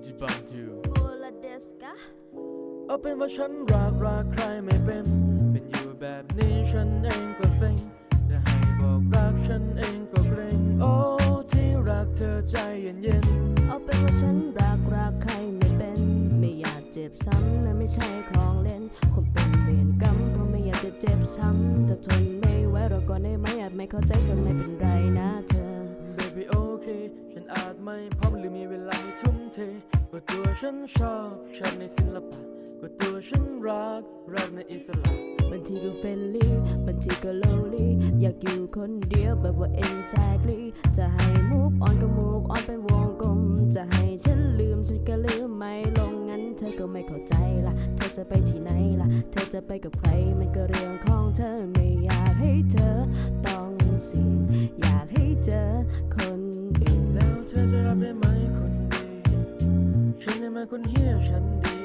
ยูจิบันทูโบลาเดสกาเอาเป็นว่าฉันรักรักใครไม่เป็น เป็นอยู่แบบนี้ฉันเองก็เซ็งจะให้บอกรักฉันเองก็เกรงโอ้ที่รักเธอใจเย็นเย็นเอาเป็นว่าฉันรักรักใครไม่เป็น ไม่อยากเจ็บซ้ำนะไม่ใช่ของเล่นคงเป็นเวรกรรมเพราะไม่อยากจะเจ็บช้ำแต่ทนไม่ไหวเราก็ได้ไหมอาจไม่เข้าใจจนไม่เป็นไรนะ ฉันชอบชอบในศิลปะก็ตัวฉันรักรักในอิสระบางทีก็เฟลลี่บางทีก็ lonely อยากอยู่คนเดียวแบบว่า exactly จะให้ move on ก็ move on เป็นวงกลม จะให้ฉันลืมฉันก็ลืมไม่ลงงั้นเธอก็ไม่เข้าใจละเธอจะไปที่ไหนล่ะเธอจะไปกับใครมันก็เรื่องของเธอไม่อยากให้เธอต้องเสีย ฉันได้มาคนเฮียฉันดี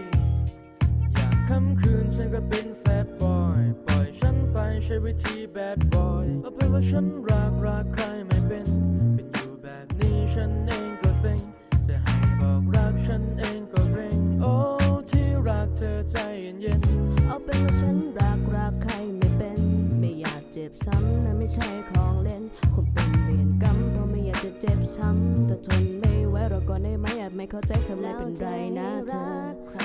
อยากค่ำคืนฉันก็เป็นแซดบอย ปล่อยฉันไปใช้วิธีแบดบอยเอาเป็นว่าฉันรักรักใครไม่เป็น เป็นอยู่แบบนี้ฉันเองก็เซ็ง จะให้บอกรักฉันเองก็เกรงโอ้ที่รักเธอใจเย็นๆเอาเป็นว่าฉันรักรักใครไม่เป็น ไม่อยากเจ็บซ้ำนะไม่ใช่ ไหมอาจไม่เข้าใจทำไมเป็นไรนะเธอใคร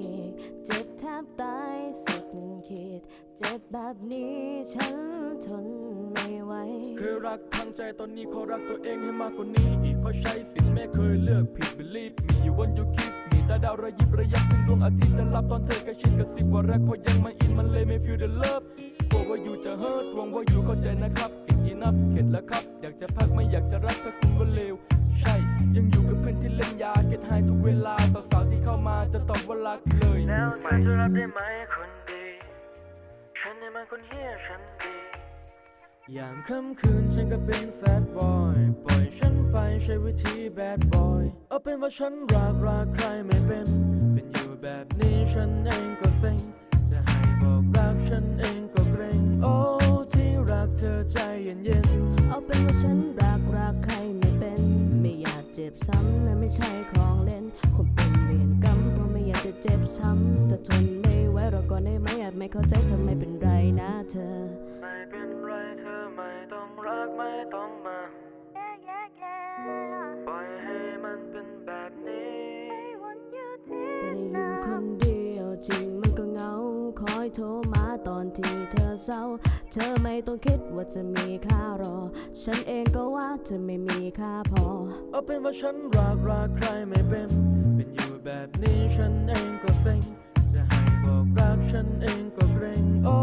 อีกเจ็บแทบตายสุดขีดเจ็บแบบนี้ฉันทนไม่ไหวเคยรักทางใจตอนนี้ขอรักตัวเองให้มากกว่านี้อีกเพราะใช้สิทธิ์ไม่เคยเลือกผิด believe me you want you kiss me แต่ดาวระยิบระยับถึงดวงอาทิตย์จะรับตอนเธอใกล้ชิดกับสิบว่ารักเพราะยังไม่อินมันเลยไม่ feel the love กลัวว่าอยู่จะ hurt หวังว่าอยู่เข้าใจนะครับเก็บ อินับเข็ดแล้วครับ อยากจะพักไม่อยากจะรักถ้าคุณก็เลว ใช่ ยังอยู่กับเพื่อนที่เล่นยาเก็ตไฮทุกเวลา สาวๆที่เข้ามาจะตอบว่ารักเลย แล้วเธอจะรับได้ไหมคนดี ฉันเนี่ยมันคนเฮียฉันดี ยามค่ำคืนฉันก็เป็นแซดบอยปล่อยฉันไปใช้วิธีแบดบอย เอาเป็นว่าฉันรักรักใครไม่เป็น เป็นอยู่แบบนี้ฉันเองก็เซ็งจะให้บอกรักฉัน ซ้ำนะไม่ใช่ของเล่นคงเป็นเวรกรรมเพราะไม่อยากจะเจ็บช้ำแต่ทนไม่ไหวเราก็ได้ไหมอาจไม่เข้าใจทำไมเป็นไรนะเธอ ไม่เป็นไรเธอไม่ต้องรักไม่ต้องมาปล่อยให้มันเป็นแบบนี้จะอยู่คนเดียวจริง โทรมาตอนที่เธอเศร้า เธอไม่ต้องคิดว่าจะมีค่ารอ ฉันเองก็ว่าเธอไม่มีค่าพอ เอาเป็นว่าฉันรักรักใครไม่เป็น เป็นอยู่แบบนี้ฉันเองก็เซ็ง จะให้บอกรักฉันเองก็เกรงโอ้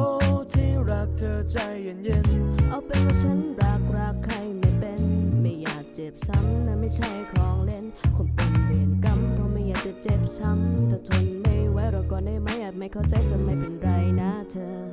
ที่รักเธอใจเย็นเย็นเอาเป็นว่าฉันรักรักใครไม่เป็น ไม่อยากเจ็บซ้ำนะไม่ใช่ของเล่นคงเป็นเวรกรรมเพราะไม่อยากจะเจ็บช้ำแต่ทน ก่อนได้ไหมอาจไม่เข้าใจจะไม่เป็นไรนะเธอ